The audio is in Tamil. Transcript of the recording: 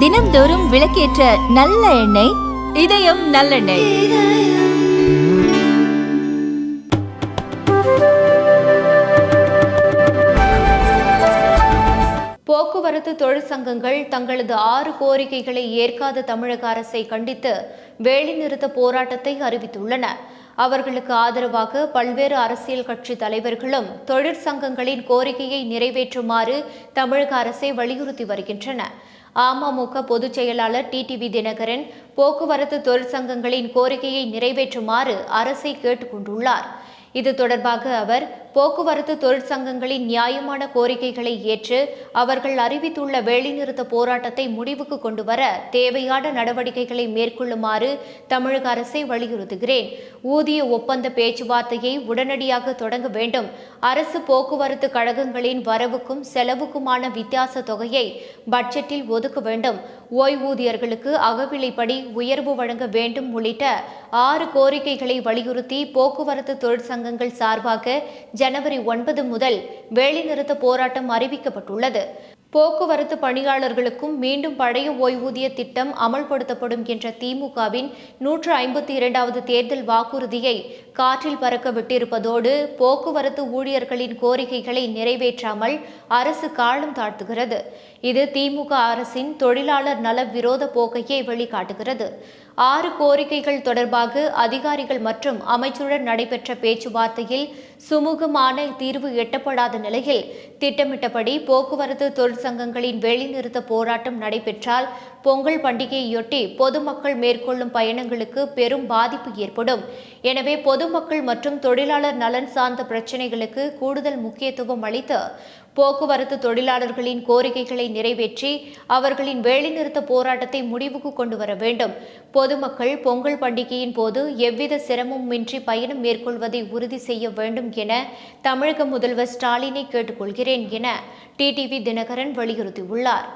தினம்தோறும் விளக்கேற்ற நல்ல எண்ணெய் இதயம் நல்லெண்ணெய். போக்குவரத்து தொழிற்சங்கங்கள் தங்களது ஆறு கோரிக்கைகளை ஏற்காத தமிழக அரசை கண்டித்து வேலைநிறுத்த போராட்டத்தை அறிவித்துள்ளன. அவர்களுக்கு ஆதரவாக பல்வேறு அரசியல் கட்சி தலைவர்களும் தொழிற்சங்கங்களின் கோரிக்கையை நிறைவேற்றுமாறு தமிழக அரசை வலியுறுத்தி வருகின்றன. அமமுக பொதுச் செயலாளர் டிடிவி தினகரன் போக்குவரத்து தொழிற்சங்கங்களின் கோரிக்கையை நிறைவேற்றுமாறு அரசை கேட்டுக்கொண்டுள்ளார் இது தொடர்பாக அவர் போக்குவரத்து தொழிற்சங்கங்களின் நியாயமான கோரிக்கைகளை ஏற்று அவர்கள் அறிவித்துள்ள வேலைநிறுத்த போராட்டத்தை முடிவுக்கு கொண்டு வர தேவையான நடவடிக்கைகளை மேற்கொள்ளுமாறு தமிழக அரசை வலியுறுத்துகிறேன். ஊதிய ஒப்பந்த பேச்சுவார்த்தையை உடனடியாக தொடங்க வேண்டும். அரசு போக்குவரத்து கழகங்களின் வரவுக்கும் செலவுக்குமான வித்தியாச தொகையை பட்ஜெட்டில் ஒதுக்க வேண்டும். ஓய்வூதியர்களுக்கு அகவிலைப்படி உயர்வு வழங்க வேண்டும் உள்ளிட்ட ஆறு கோரிக்கைகளை வலியுறுத்தி போக்குவரத்து தொழிற்சங்கங்கள் சார்பாக ஜனவரி ஒன்பது முதல் வேலைநிறுத்த போராட்டம் அறிவிக்கப்பட்டுள்ளது. போக்குவரத்து பணியாளர்களுக்கும் மீண்டும் பழைய ஓய்வூதிய திட்டம் அமல்படுத்தப்படும் என்ற திமுகவின் நூற்று ஐம்பத்தி இரண்டாவது தேர்தல் வாக்குறுதியை காற்றில் பறக்க விட்டிருப்பதோடு போக்குவரத்து ஊழியர்களின் கோரிக்கைகளை நிறைவேற்றாமல் அரசு காலம் தாழ்த்துகிறது. இது திமுக அரசின் தொழிலாளர் நல விரோத போக்கையே வெளிக்காட்டுகிறது. ஆறு கோரிக்கைகள் தொடர்பாக அதிகாரிகள் மற்றும் அமைச்சருடன் நடைபெற்ற பேச்சுவார்த்தையில் சுமூகமான தீர்வு எட்டப்படாத நிலையில் திட்டமிட்டபடி போக்குவரத்து தொழிற்சங்கங்களின் வேலைநிறுத்த போராட்டம் நடைபெற்றால் பொங்கல் பண்டிகையொட்டி பொதுமக்கள் மேற்கொள்ளும் பயணங்களுக்கு பெரும் பாதிப்பு ஏற்படும். எனவே பொதுமக்கள் மற்றும் தொழிலாளர் நலன் சார்ந்த பிரச்சினைகளுக்கு கூடுதல் முக்கியத்துவம் அளித்து போக்குவரத்து தொழிலாளர்களின் கோரிக்கைகளை நிறைவேற்றி அவர்களின் வேலைநிறுத்த போராட்டத்தை முடிவுக்கு கொண்டு வர வேண்டும். பொதுமக்கள் பொங்கல் பண்டிகையின் போது எவ்வித சிரமமின்றி பயணம் மேற்கொள்வதை உறுதி செய்ய வேண்டும் என தமிழக முதல்வர் ஸ்டாலினை கேட்டுக்கொள்கிறேன் என டிடிவி தினகரன் வலியுறுத்தியுள்ளார்.